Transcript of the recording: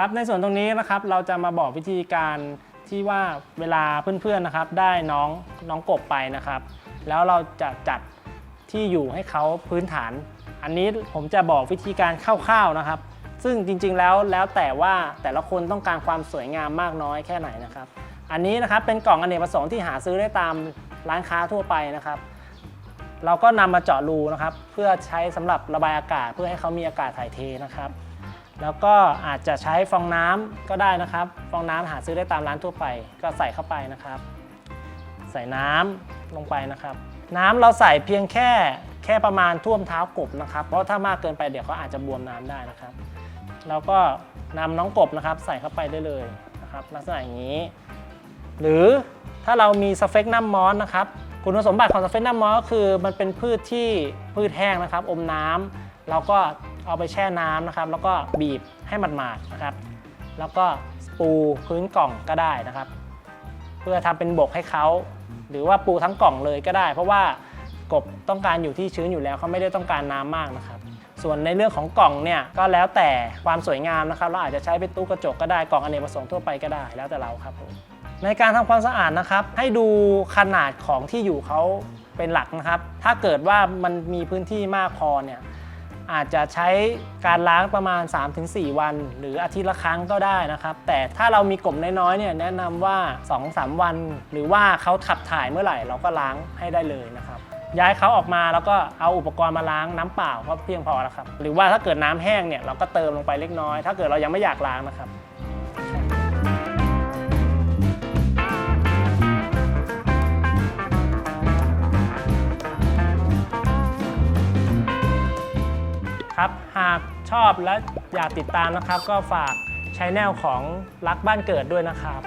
ครับในส่วนตรงนี้นะครับเราจะมาบอกวิธีการที่ว่าเวลาเพื่อนๆนะครับได้น้องน้องกบไปนะครับ แล้วเราจะจัดที่อยู่ให้เขาพื้นฐาน อันนี้ผมจะบอกวิธีการคร่าวๆนะครับ ซึ่งจริงๆแล้วแล้วแต่ว่าแต่ละคนต้องการความสวยงามมากน้อยแค่ไหนนะครับ อันนี้นะครับเป็นกล่องอเนกประสงค์ที่หาซื้อได้ตามร้านค้าทั่วไปนะครับ เราก็นำมาเจาะรูนะครับ เพื่อใช้สำหรับระบายอากาศเพื่อให้เขามีอากาศถ่ายเทนะครับ แล้วก็อาจจะใช้ฟองน้ำก็ได้นะครับ ฟองน้ำหาซื้อได้ตามร้านทั่วไป ก็ใส่เข้าไปนะครับ ใส่น้ำลงไปนะครับ น้ำเราใส่เพียงแค่แค่ประมาณท่วมเท้ากบนะครับ เพราะถ้ามากเกินไปเดี๋ยวเขาอาจจะบวมน้ำได้นะครับ แล้วก็นำน้องกบนะครับ ใส่เข้าไปได้เลยนะครับ ลักษณะอย่างนี้ หรือถ้าเรามีสเฟกนัมมอสนะครับคุณสมบัติของสเฟกนัมมอสก็คือมันเป็นพืชที่พืชแห้งนะครับ อมน้ำเราก็ เอาไปแช่น้ำนะครับ แล้วก็บีบให้มันหมาดๆนะครับ แล้วก็ปูพื้นกล่องก็ได้นะครับ เพื่อทำเป็นบกให้เขาหรือว่าปูทั้งกล่องเลยก็ได้ เพราะว่ากบต้องการอยู่ที่ชื้นอยู่แล้วเขาไม่ได้ต้องการน้ำมากนะครับ ส่วนในเรื่องของกล่องเนี่ยก็แล้วแต่ความสวยงามนะครับ เราอาจจะใช้เป็นตู้กระจกก็ได้กล่องอเนกประสงค์ทั่วไปก็ได้แล้วแต่เราครับผมในการทำความสะอาดนะครับ ให้ดูขนาดของที่อยู่เขาเป็นหลักนะครับ ถ้าเกิดว่ามันมีพื้นที่มากพอเนี่ย อาจจะใช้การล้างประมาณ 3-4 วัน หรืออาทิตย์ละครั้งก็ได้นะครับ แต่ถ้าเรามีกลบน้อยๆเนี่ยแนะนำว่า 2-3 วัน หรือว่าเขาขับถ่ายเมื่อไหร่เราก็ล้างให้ได้เลยนะครับย้ายเขาออกมาแล้วก็เอาอุปกรณ์มาล้างน้ำเปล่าก็เพียงพอแล้วครับ หรือว่าถ้าเกิดน้ำแห้งเนี่ยเราก็เติมลงไปเล็กน้อย ถ้าเกิดเรายังไม่อยากล้างนะครับ ครับ หากชอบและอยากติดตามนะครับ ก็ฝากช anel ของรักบ้านเกิดด้วยนะครับ